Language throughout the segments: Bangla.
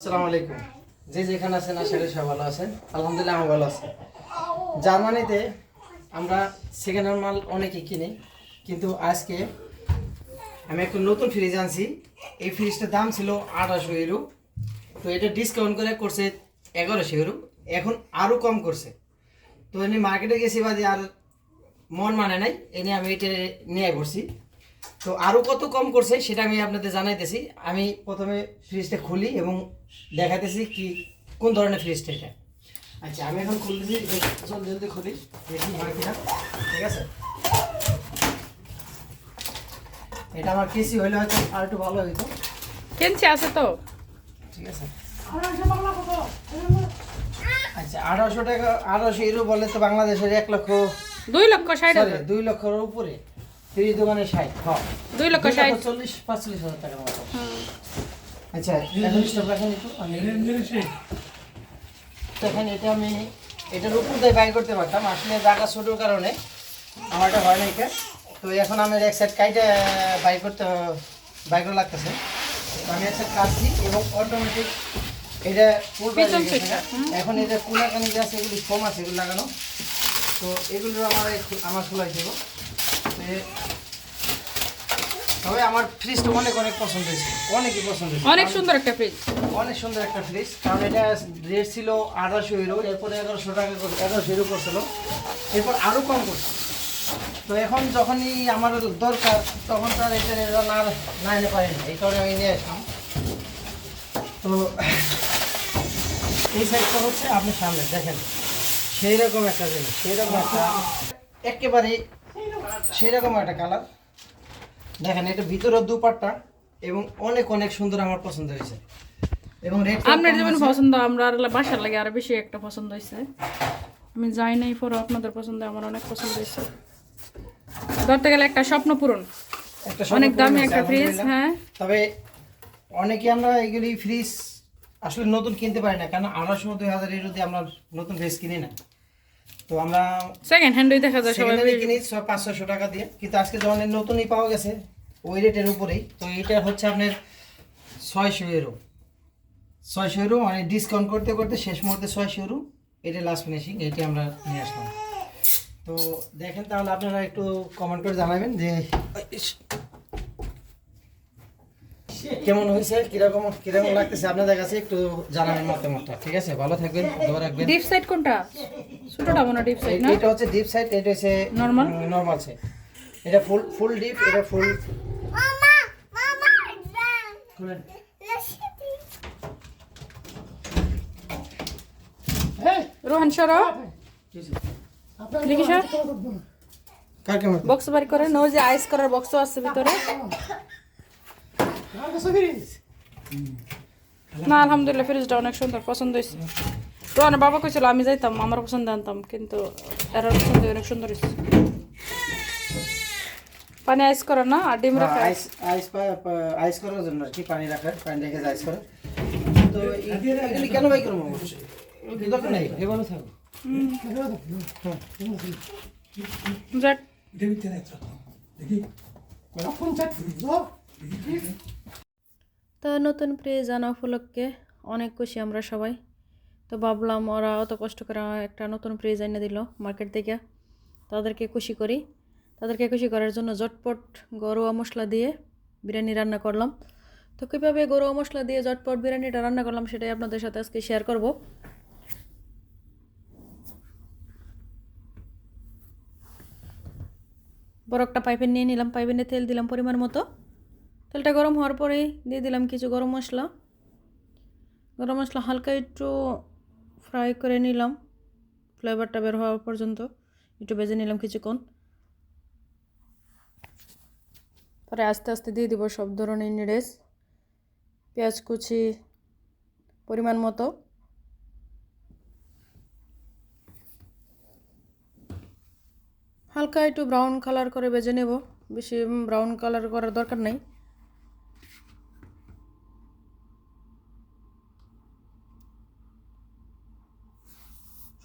আসসালামু আলাইকুম। যে যেখানে আছেন, আশা করি সবাই ভালো আছেন। আলহামদুলিল্লাহ আমি ভালো আছি। জার্মানিতে আমরা সেকেন্ড হ্যান্ড মাল অনেকে কিনি, কিন্তু আজকে আমি একটা নতুন ফ্রিজ আনছি। এই ফ্রিজটার দাম ছিল আঠাশো ইউরো। তো এটা ডিসকাউন্ট করে করছে এগারোশো ইউরো। এখন আরও কম করছে। তো এমনি মার্কেটে গেছি বাদে আর মন মানে নাই। এনে আমি এটা নিয়ে পড়ছি তো আরও কত কম করছে সেটা আমি আপনাদের জানাইতেছি। আমি প্রথমে ফ্রিজটা খুলি এবং দেখাতেছি কি কোন ধরনের ফ্রিজটা এটা। আচ্ছা আমি এখন খুলতেছি জলদি জলদি খুলি দেখি হয় কিনা। ঠিক আছে? এটা আমার কেসি হইলে হয়তো আর একটু ভালো হইতো। কেনছে আছে তো। ঠিক আছে? আচ্ছা আঠারোশো টাকা আঠারোশো ইউরো বলে তো বাংলাদেশের এক লক্ষ দুই লক্ষ ষাট সরি দুই লক্ষের উপরে। ফ্রিজ দোকানে ষাট দুই লক্ষ ষাট। চল্লিশ পাঁচচল্লিশ হাজার টাকার মতো। আচ্ছা এখন স্টপ রাখেন একটু। দেখেন এটা আমি এটার উপর দিয়ে বাই করতে পারতাম। আসলে জায়গা ছোটোর কারণে আমার এটা হয় না এটা তো এখন আমি এক সাইড কাইটে বাই করতে বাই করা লাগতেছে। আমি এক সাইড কাটছি এবং অটোমেটিক এটা এখন এটা কুলাকানি যে আছে এগুলি কম আছে এগুলো লাগানো। তো এগুলো আমার একটু- আমার খোলাই দেবো। তবে আমার ফ্রিজটা অনেক অনেক পছন্দ হয়েছে। অনেকই পছন্দ হয়েছে। অনেক সুন্দর একটা ফ্রিজ অনেক সুন্দর একটা ফ্রিজ কারণ এটা রেট ছিল আঠারোশো ইউরো এরপরে এগারোশো টাকা করে এগারোশো ইউরো করছিল। এরপর আরও কম করছে। তো এখন যখনই আমার দরকার তখন তো আর এটা না না এনে পারি না এই কারণে আমি নিয়ে আসলাম। তো এই সাইডটা হচ্ছে আপনি সামনে দেখেন। সেই রকম একটা জিনিস সেই রকম একটা একেবারে সেই রকম একটা কালার দেখেন এটা ভিতরের দুপাটটা এবং অনেক অনেক সুন্দর আমার পছন্দ হয়েছে। এবং রেট আপনার যেমন পছন্দ আমরা আর বাসার লাগে আরও বেশি একটা পছন্দ হয়েছে। আমি যাই নাই পরে আপনাদের পছন্দ আমার অনেক পছন্দ হয়েছে। ধরতে গেলে একটা স্বপ্ন পূরণ। একটা অনেক দামি একটা ফ্রিজ হ্যাঁ। তবে অনেকে আমরা এগুলি ফ্রিজ আসলে নতুন কিনতে পারি না কারণ আড়াইশো দুই হাজার এর যদি আমরা নতুন ফ্রিজ কিনি না। তো আমরা সেকেন্ড হ্যান্ডই দেখা যায় সবাই কিনি ছয় পাঁচ ছশো টাকা দিয়ে। কিন্তু আজকে যখন নতুনই পাওয়া গেছে ওই রেটের উপরেই। তো এটা হচ্ছে আপনার ছয়শো ইউরো ছয়শো ইউরো মানে ডিসকাউন্ট করতে করতে শেষ মুহূর্তে ছয়শো ইউরো এটা লাস্ট ফিনিশিং এটি আমরা নিয়ে আসলাম। তো দেখেন তাহলে আপনারা একটু কমেন্ট করে জানাবেন যে কেমন হয়েছে? কীরকম কীরকম লাগতেছে? আপনাদের কাছে একটু জানাবেন মতামতটা ঠিক আছে? ভালো থাকবেন দোয়া রাখবেন। ডিপ সাইড কোনটা? ছোটটা মনে ডিপ সাইড না? এটা হচ্ছে ডিপ সাইড এটা হচ্ছে Normal? নরমাল সাইড এটা ফুল ফুল ডিপ এটা ফুল Mama, Mama, খুলেন। রোহান সর। বক্স বাড়ি করে নো যে আইস করার বক্সও আছে ভিতরে। না আলহামদুলিল্লাহ ফ্রিজটা অনেক সুন্দর পছন্দ হয়েছে রোহানের বাবা কইছিল আমি যাইতাম আমার পছন্দ আনতাম কিন্তু এর পছন্দ অনেক সুন্দর হয়েছে পানি আইস করা না আর ডিম রাখা। আইস আইস আইস করার জন্য আর কি পানি রাখার পানি রেখে আইস করে তো এই- এগুলি কেন বাই করব? দরকার নেই। এভাবে থাকো। যাক। তো নতুন প্রিয় জানা উপলক্ষে অনেক খুশি আমরা সবাই। তো ভাবলাম ওরা অত কষ্ট করে একটা নতুন প্রিজ এনে দিল মার্কেট থেকে। তাদেরকে খুশি করি। তাদেরকে খুশি করার জন্য জটপট গরুয়া মশলা দিয়ে বিরিয়ানি রান্না করলাম। তো কীভাবে গরুয়া মশলা দিয়ে জটপট বিরিয়ানিটা রান্না করলাম সেটাই আপনাদের সাথে আজকে শেয়ার করব। বড় একটা পাইপেন নিয়ে নিলাম পাইপেনে তেল দিলাম পরিমাণ মতো। তেলটা গরম হওয়ার পরেই দিয়ে দিলাম কিছু গরম মশলা। গরম মশলা হালকা একটু ফ্রাই করে নিলাম। ফ্লেভারটা বের হওয়া পর্যন্ত একটু ভেজে নিলাম কিছুক্ষণ। পরে আস্তে আস্তে দিয়ে দিব সব ধরনের নিড়েস পেঁয়াজ কুচি পরিমাণ মতো। হালকা একটু ব্রাউন কালার করে বেজে নেব। বেশি ব্রাউন কালার করার দরকার নেই।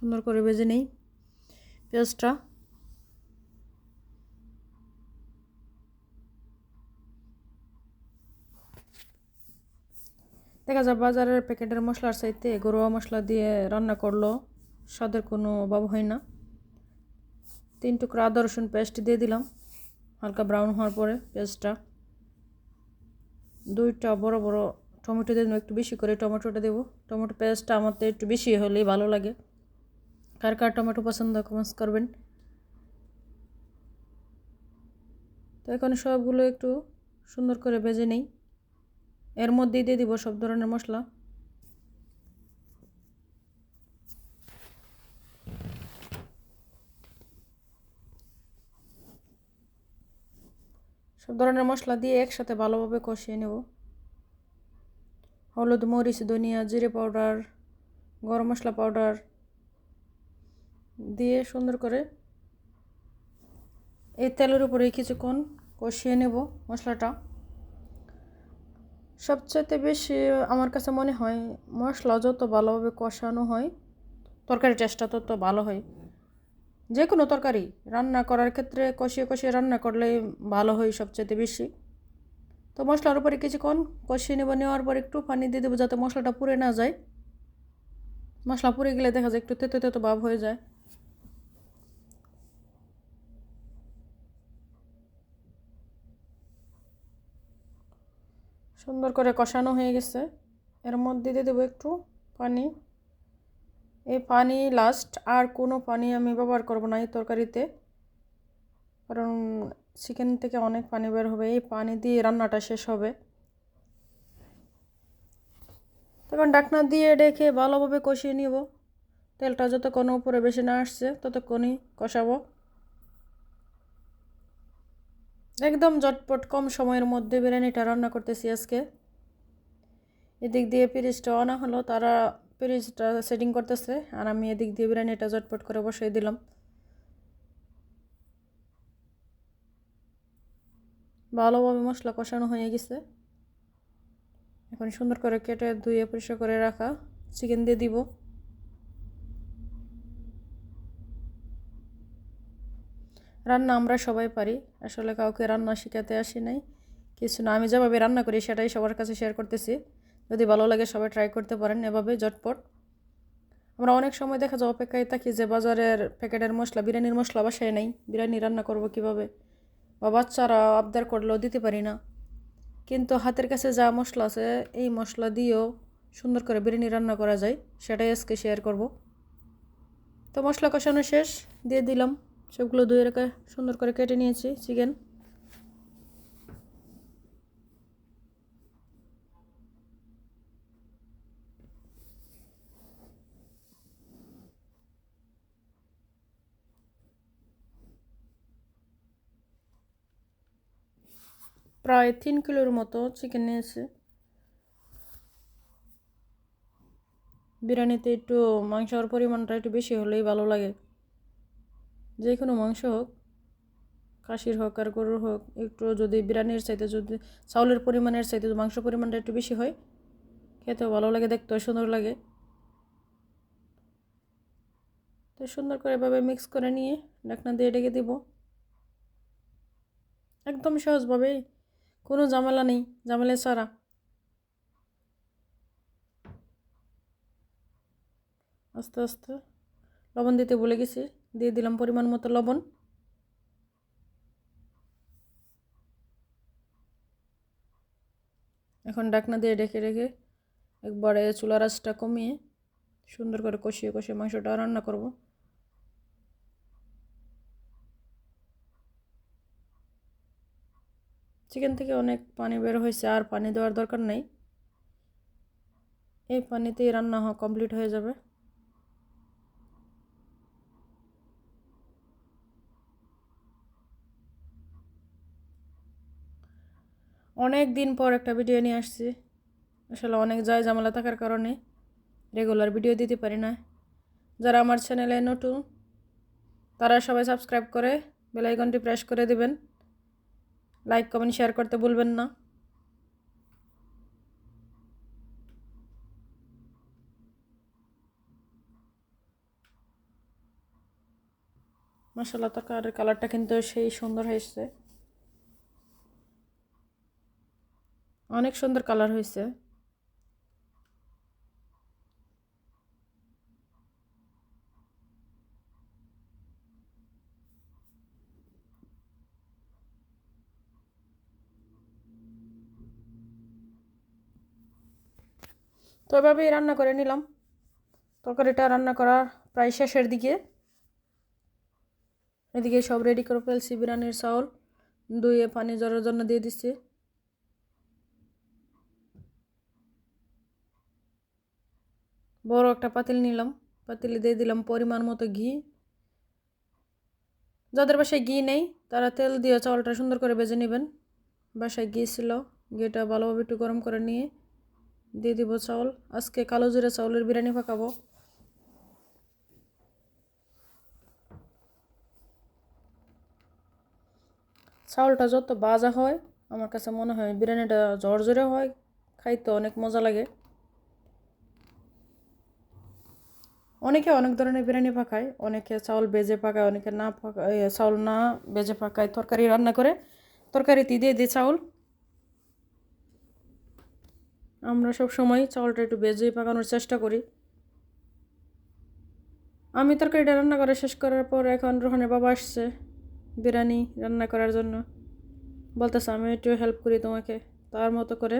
সুন্দর করে ভেজে নেই পেঁয়াজটা। দেখা যায় বাজারের প্যাকেটের মশলার চাইতে গরুয়া মশলা দিয়ে রান্না করল, স্বাদের কোনো অভাব হয় না। তিন টুকরা আদা, রসুন পেস্ট দিয়ে দিলাম, হালকা ব্রাউন হওয়ার পরে পেস্টটা। দুইটা বড় বড় টমেটো দিয়ে একটু বেশি করে টমেটোটা দেবো। টমেটো পেস্টটা আমার তো একটু বেশি হলেই ভালো লাগে। কার কার টমেটো পছন্দ কমেন্টস করবেন। তো এখন সবগুলো একটু সুন্দর করে ভেজে নেই। এর মধ্যেই দিয়ে দিব সব ধরনের মশলা। সব ধরনের মশলা দিয়ে একসাথে ভালোভাবে কষিয়ে নেব। হলুদ, মরিচ, ধনিয়া, জিরে পাউডার, গরম মশলা পাউডার দিয়ে সুন্দর করে এই তেলের উপরে কিছুক্ষণ কষিয়ে নেব মশলাটা। সবচেয়ে বেশি আমার কাছে মনে হয় মশলা যত ভালোভাবে কষানো হয়, তরকারি টেস্টটা তত ভালো হয়। যে কোনো তরকারি রান্না করার ক্ষেত্রে কষিয়ে কষিয়ে রান্না করলে ভালো হয় সবচেয়ে বেশি। তো মশলার উপরে কিছুক্ষণ কষিয়ে নেব, নেওয়ার পর একটু পানি দিয়ে দেবো যাতে মশলাটা পুড়ে না যায়। মশলা পুড়ে গেলে দেখা যায় একটু তেতো তেতো ভাব হয়ে যায়। সুন্দর করে কষানো হয়ে গেছে। এর মধ্যে দিয়ে দেবো একটু পানি। এই পানি লাস্ট আর কোনো পানি আমি ব্যবহার করব না এই তরকারিতে। কারণ চিকেন থেকে অনেক পানি বের হবে, এই পানি দিয়ে রান্নাটা শেষ হবে। তখন ডাকনা দিয়ে ডেকে ভালোভাবে কষিয়ে নিব। তেলটা যতক্ষণ উপরে বেশি না আসছে, ততক্ষণই কষাবো। একদম জটপট কম সময়ের মধ্যে বিরিয়ানিটা রান্না করতেছি আজকে। এদিক দিয়ে পিরিজটা আনা হলো, তারা পিরিজটা সেটিং করতেছে, আর আমি এদিক দিয়ে বিরিয়ানিটা জটপট করে বসিয়ে দিলাম। ভালোভাবে মশলা কষানো হয়ে গেছে। এখন সুন্দর করে কেটে ধুয়ে পরিষ্কার করে রাখা। চিকেন দিয়ে দিব। রান্না আমরা সবাই পারি। আসলে কাউকে রান্না শেখাতে আসি নাই। কিছু না, আমি যেভাবে রান্না করি সেটাই সবার কাছে শেয়ার করতেছি। যদি ভালো লাগে সবাই ট্রাই করতে পারেন এভাবে ঝটপট। আমরা অনেক সময় দেখা যায় অপেক্ষায় থাকি যে বাজারের প্যাকেটের মশলা, বিরিয়ানির মশলা বাসায় নেই। বিরিয়ানি রান্না করব কীভাবে? বা বাচ্চারা আবদার করলেও দিতে পারি না। কিন্তু হাতের কাছে যা মশলা আছে, এই মশলা দিয়েও সুন্দর করে বিরিয়ানি রান্না করা যায়, সেটাই আজকে শেয়ার করব। তো মশলা কষানো শেষ, দিয়ে দিলাম। সবগুলো ধুয়ে রেখে সুন্দর করে কেটে নিয়েছি চিকেন। প্রায় তিন কিলোর মতো চিকেন নিয়েছি। বিরিয়ানিতে একটু মাংসর পরিমাণটা একটু বেশি হলেই ভালো লাগে। যে কোনো মাংস হোক কাশির হোক, আর গরুর হোক, একটু যদি বিরিয়ানির চাইতে যদি চাউলের পরিমাণের চাইতে মাংস পরিমাণটা একটু বেশি হয়, খেতেও ভালো লাগে, দেখতেও সুন্দর লাগে। তো সুন্দর করে এভাবে মিক্স করে নিয়ে ঢাকনা দিয়ে ডেকে দিব। একদম সহজভাবেই কোনো ঝামেলা নেই, ঝামেলা ছাড়া। আস্তে আস্তে লবণ দিতে বলে গেছি। দিয়ে দিলাম পরিমাণ মতো লবণ। এখন ডাকনা দিয়ে ডেকে রেখে একবারে চুলার আঁচটা কমিয়ে সুন্দর করে কষিয়ে কষিয়ে মাংসটা রান্না করব। চিকেন থেকে অনেক পানি বের হয়েছে, আর পানি দেওয়ার দরকার নেই। এই পানিতেই রান্না কমপ্লিট হয়ে যাবে। অনেক দিন পর একটা ভিডিও নিয়ে আসছি। আসলে অনেক যায় ঝামেলা থাকার কারণে রেগুলার ভিডিও দিতে পারি না। যারা আমার চ্যানেলে নতুন, তারা সবাই সাবস্ক্রাইব করে বেলাইকনটি প্রেস করে দিবেন। লাইক কমেন্ট শেয়ার করতে ভুলবেন না। মশলা তরকারির কালারটা কিন্তু সেই সুন্দর হয়েছে। অনেক সুন্দর কালার হয়েছে। তো এভাবেই রান্না করে নিলাম। তরকারিটা রান্না করার প্রায় শেষের দিকে। এদিকে সব রেডি করে ফেলছি, বিরিয়ানির চাউল। ধুয়ে পানি জ্বরের জন্য দিয়ে দিচ্ছি। বড় একটা পাতিল নিলাম। পাতিলে দিয়ে দিলাম পরিমাণ মতো ঘি। যাদের বাসায় ঘি নেই, তারা তেল দিয়ে চাউলটা সুন্দর করে বেজে নেবেন। বাসায় ঘি ছিল, ঘিটা ভালোভাবে একটু গরম করে নিয়ে দিয়ে দিব চাউল। আজকে কালো জিরা চাউলের বিরিয়ানি পাকাবো। চাউলটা যত বাজা হয়, আমার কাছে মনে হয় বিরিয়ানিটা ঝরঝরে হয়, খাইতে অনেক মজা লাগে। অনেকে অনেক ধরনের বিরিয়ানি পাকায়, অনেকে চাউল বেজে পাকায়, অনেকে না পাকায় চাউল না বেজে পাকায় তরকারি রান্না করে। তরকারিতে দিয়ে দিই চাউল। আমরা সব সময় চাউলটা একটু বেজে পাকানোর চেষ্টা করি। আমি তরকারিটা রান্না করে শেষ করার পর এখন রোহনের বাবা আসছে বিরিয়ানি রান্না করার জন্য। বলতেছে, আমি একটু হেল্প করি তোমাকে। তার মতো করে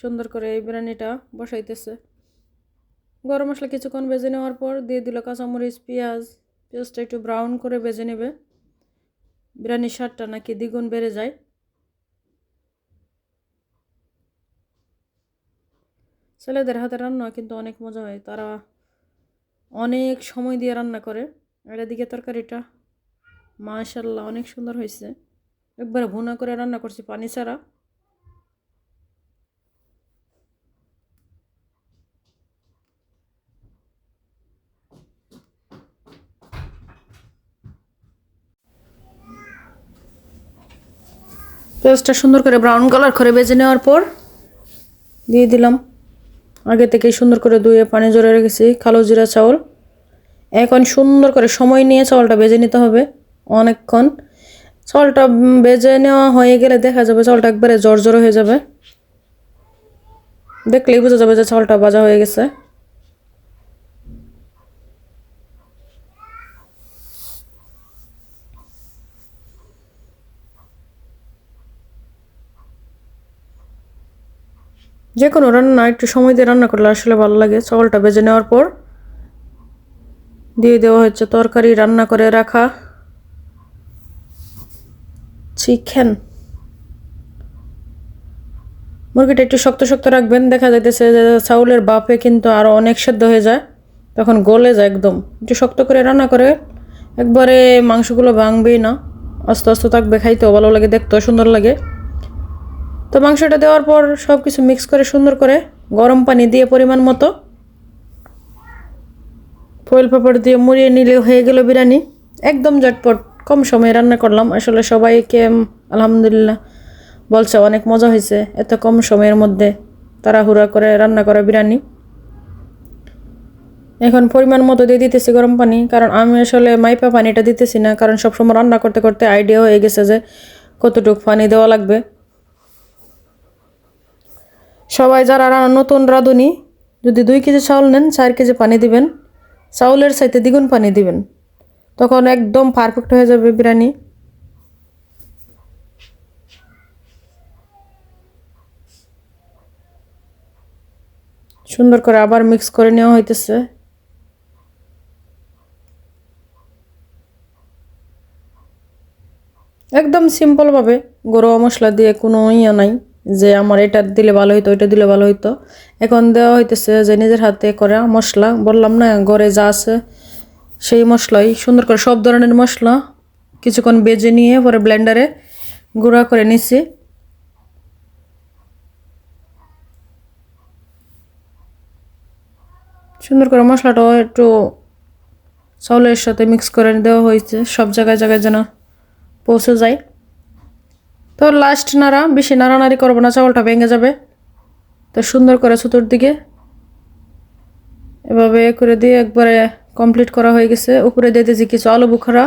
সুন্দর করে এই বিরিয়ানিটা বসাইতেছে। গরম মশলা কিছুক্ষণ ভেজে নেওয়ার পর দিয়ে দিল কাঁচামরিচ, পেঁয়াজ, পেঁয়াজটা একটু ব্রাউন করে ভেজে নেবে। বিরিয়ানির স্বাদটা নাকি দ্বিগুণ বেড়ে যায়। ছেলেদের হাতে রান্না কিন্তু অনেক মজা হয়। তারা অনেক সময় দিয়ে রান্না করে। আর এদিকে তরকারিটা মাশাল্লাহ অনেক সুন্দর হয়েছে। একবারে ভুনা করে রান্না করছি পানি ছাড়া। পেঁয়াজটা সুন্দর করে ব্রাউন কালার করে বেজে নেওয়ার পর দিয়ে দিলাম। আগে থেকে সুন্দর করে ধুয়ে পানি জড়ে রেখেছি কালো জিরা চাউল। এখন সুন্দর করে সময় নিয়ে চাউলটা বেজে নিতে হবে অনেকক্ষণ। চাউলটা উম, বেজে নেওয়া হয়ে গেলে দেখা যাবে চাউলটা একবারে জর্জর হয়ে যাবে। দেখলেই বোঝা যাবে যে চাউলটা ভাজা হয়ে গেছে। যে কোনো রান্না, একটু সময় দিয়ে রান্না করলে আসলে ভালো লাগে। চাউলটা বেজে নেওয়ার পর দিয়ে দেওয়া হচ্ছে তরকারি, রান্না করে রাখা চিকেন। মুরগিটা একটু শক্ত শক্ত রাখবেন, দেখা যাইতেছে যে চাউলের বাপে কিন্তু আরও অনেক সেদ্ধ হয়ে যায়, তখন গলে যায় একদম। একটু শক্ত করে রান্না করে একবারে মাংসগুলো ভাঙবেই না, আস্তে আস্তে থাকবে, খাইতেও ভালো লাগে, দেখতেও সুন্দর লাগে। তো মাংসটা দেওয়ার পর সব কিছু মিক্স করে সুন্দর করে গরম পানি দিয়ে পরিমাণ মতো ফয়েল পেপার দিয়ে মুড়িয়ে নিলে হয়ে গেল বিরিয়ানি। একদম ঝটপট, কম সময়ে রান্না করলাম। আসলে সবাইকে আলহামদুলিল্লাহ বলছে, অনেক মজা হয়েছে। এত কম সময়ের মধ্যে তাড়াহুড়া করে রান্না করা বিরিয়ানি। এখন পরিমাণ মতো দিয়ে দিতেছি গরম পানি, কারণ আমি আসলে মাইপা পানিটা দিতেছি না, কারণ সবসময় রান্না করতে করতে আইডিয়া হয়ে গেছে যে কতটুকু পানি দেওয়া লাগবে। সবাই যারা নতুন রাঁধুনি, যদি দুই কেজি চাউল নেন, চার কেজি পানি দিবেন। চাউলের সাইতে দ্বিগুণ পানি দিবেন। তখন একদম পারফেক্ট হয়ে যাবে বিরিয়ানি। সুন্দর করে আবার মিক্স করে নেওয়া হইতেছে। একদম সিম্পলভাবে গরুয়া মশলা দিয়ে কোনো ইয়ে নাই। যে আমার এটা দিলে ভালো হইতো, ওইটা দিলে ভালো হইতো। এখন দেওয়া হইতেছে যে নিজের হাতে করা মশলা। বললাম না, ঘরে যা আছে সেই মশলাই, সুন্দর করে সব ধরনের মশলা কিছুক্ষণ বেজে নিয়ে পরে ব্লেন্ডারে গুঁড়া করে নিচ্ছি সুন্দর করে মশলাটাও একটু চাউলের সাথে মিক্স করে দেওয়া হয়েছে, সব জায়গায় জায়গায় যেন পৌঁছে যায়। তো লাস্ট নাড়া, বেশি নাড়ানাড়ি করব না, চাউলটা ভেঙে যাবে। তো সুন্দর করে চতুর্দিকে এভাবে করে দিয়ে একবারে কমপ্লিট করা হয়ে গেছে। উপরে দিয়ে দিয়েছি কিছু আলু বুখারা,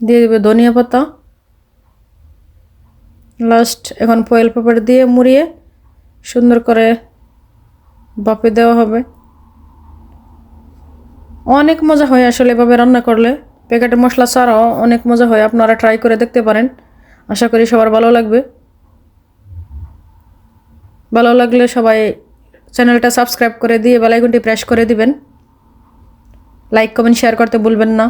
দিয়ে দেবে ধনিয়া পাতা। লাস্ট এখন ফয়েল পেপার দিয়ে মুড়িয়ে সুন্দর করে বাপে দেওয়া হবে। অনেক মজা হয় আসলে এভাবে রান্না করলে। প্যাকেটের মশলা ছাড়াও অনেক মজা হয়, আপনারা ট্রাই করে দেখতে পারেন। আশা করি সবার ভালো লাগবে। ভালো লাগলে সবাই চ্যানেলটা সাবস্ক্রাইব করে দিয়ে বেলাইকনটি প্রেস করে দিবেন। লাইক কমেন্ট শেয়ার করতে ভুলবেন না।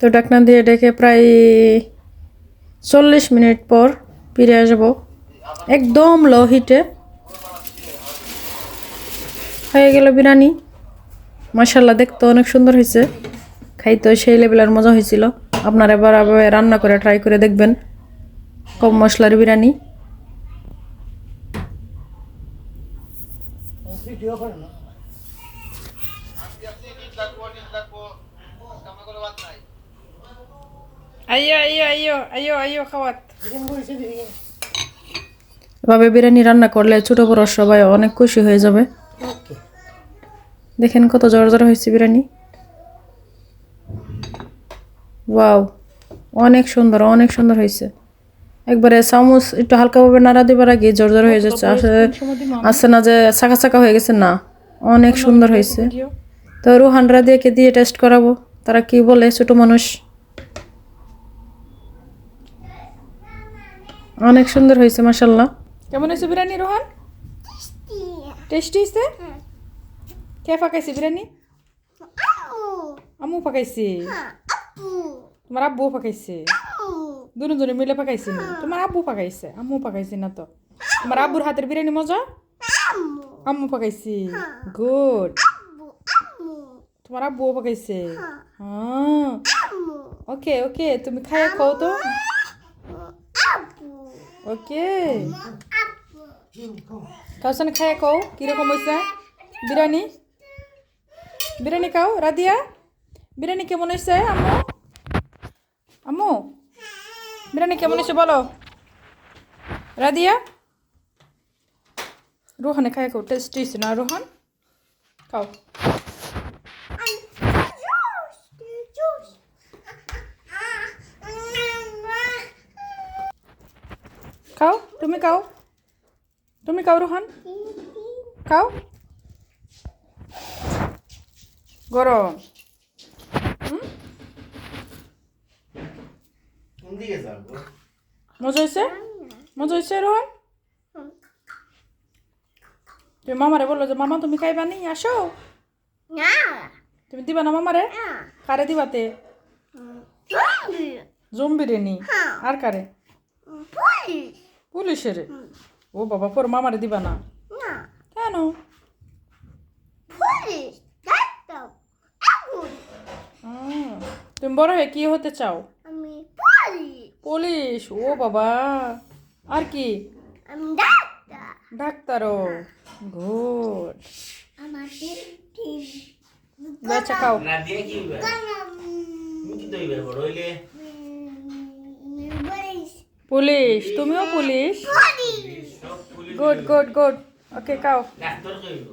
তো ডাকনা দিয়ে ডেকে প্রায় চল্লিশ মিনিট পর ফিরে আসব। একদম লো হিটে। হয়ে গেল বিরিয়ানি। মাসাল্লাহ দেখতে অনেক সুন্দর হয়েছে। খাইতেও সেই লেভেলের মজা হয়েছিল। আপনারা এবার আবার রান্না করে ট্রাই করে দেখবেন। কম মশলার বিরিয়ানি। আইয়ো আইয়ো আইয়ো আইয়ো আইয়ো খাওয়াত। এভাবে বিরিয়ানি রান্না করলে ছোট বড় সবাই অনেক খুশি হয়ে যাবে। দেখেন কত জোর জোর হয়েছে বিরিয়ানি। ওয়াও অনেক সুন্দর অনেক সুন্দর হয়েছে। একবারে চামচ একটু হালকাভাবে নাড়া দিবার আগে জোর জোর হয়ে যাচ্ছে। আসলে আসছে না যে চাকা চাকা হয়ে গেছে? না অনেক সুন্দর হয়েছে। তো রুহানরা দিয়ে কে দিয়ে টেস্ট করাবো। তারা কি বলে? ছোট মানুষ। অনেক সুন্দর হয়েছে মাসাল্লাহ কেমন হয়েছে বিরিয়ানি রোহান? টেস্টি। হয়েছে? কে পাকাইছে বিরিয়ানি? আম্মু পাকাইছে। তোমার আব্বু পাকাইছে। দুজন জনে মিলে পাকাইছে তোমার আব্বু পাকাইছে? আম্মু পাকাইছে না তো? তোমার আব্বুর হাতের বিরিয়ানি মজা? আম্মু। পাকাইছে। গুড। তোমার আব্বু পাকাইছে। হ্যাঁ। ওকে ওকে তুমি খাইয়া খাও তো। ওকে। কাউসান খাইয়া খাও কীরকম হয়েছে বিরিয়ানি? বিরিয়ানি খাও রাদিয়া বিরিয়ানি কেমন হয়েছে আম্মু? আম্মু, বিরিয়ানি কেমন হয়েছে বলো। রাদিয়া রোহানে খাই খাও টেস্টি না, রোহান? খাও। খাও, তুমি খাও। তুমি খাও রোহান খাও গরম। মজা হয়েছে মজা হয়েছে রোহন? তুমি মামারে বলল যে মামা তুমি খাইবা নি? আসো। তুমি দিবা না মামারে? কারে দিবাতে জম বিরিয়ানি। আর কারে? পুলিশের। ও বাবা পর মামারে দিবা না? কেন? তুমি বড় হয়ে কি হতে চাও? আমি পুলিশ। ও বাবা। আর কি? আমি ডাক্তার। ডাক্তারও। গুড। আমার আচ্ছা খাও। না দিয়ে কি হইবে কি দইবে বড় হইলে পুলিশ। তুমিও police. Good good good okay খাও ডাক্তার কইব